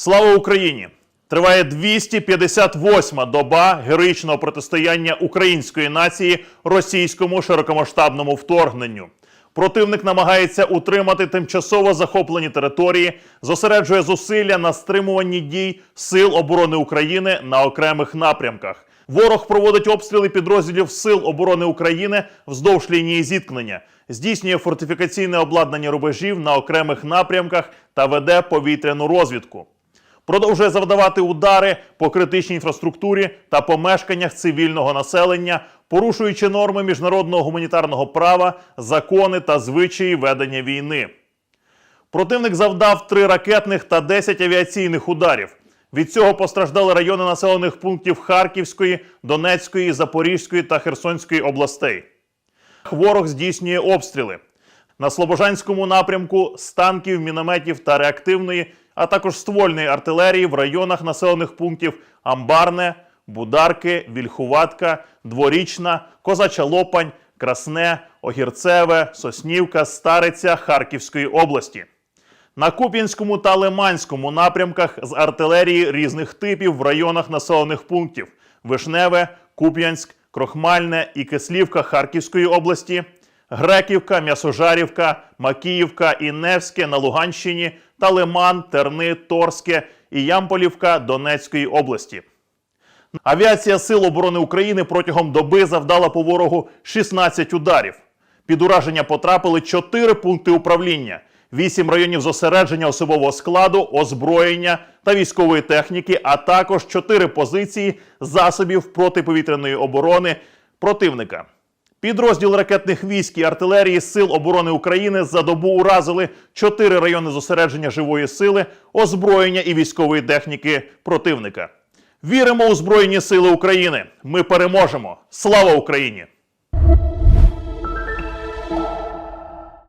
Слава Україні! Триває 258-ма доба героїчного протистояння української нації російському широкомасштабному вторгненню. Противник намагається утримати тимчасово захоплені території, зосереджує зусилля на стримуванні дій Сил оборони України на окремих напрямках. Ворог проводить обстріли підрозділів Сил оборони України вздовж лінії зіткнення, здійснює фортифікаційне обладнання рубежів на окремих напрямках та веде повітряну розвідку продовжує завдавати удари по критичній інфраструктурі та помешканнях цивільного населення, порушуючи норми міжнародного гуманітарного права, закони та звичаї ведення війни. Противник завдав три ракетних та 10 авіаційних ударів. Від цього постраждали райони населених пунктів Харківської, Донецької, Запорізької та Херсонської областей. Ворог здійснює обстріли на Слобожанському напрямку з танків, мінометів та реактивної, а також ствольної артилерії в районах населених пунктів Амбарне, Бударки, Вільхуватка, Дворічна, Козача Лопань, Красне, Огірцеве, Соснівка, Стариця Харківської області. На Куп'янському та Лиманському напрямках з артилерії різних типів в районах населених пунктів Вишневе, Куп'янськ, Крохмальне і Кислівка Харківської області, Греківка, М'ясожарівка, Макіївка і Невське на Луганщині та Лиман, Терни, Торське і Ямполівка Донецької області. Авіація Сил оборони України протягом доби завдала по ворогу 16 ударів. Під ураження потрапили 4 пункти управління, 8 районів зосередження особового складу, озброєння та військової техніки, а також 4 позиції засобів протиповітряної оборони противника. Підрозділ ракетних військ і артилерії Сил оборони України за добу уразили чотири райони зосередження живої сили, озброєння і військової техніки противника. Віримо у Збройні Сили України. Ми переможемо! Слава Україні!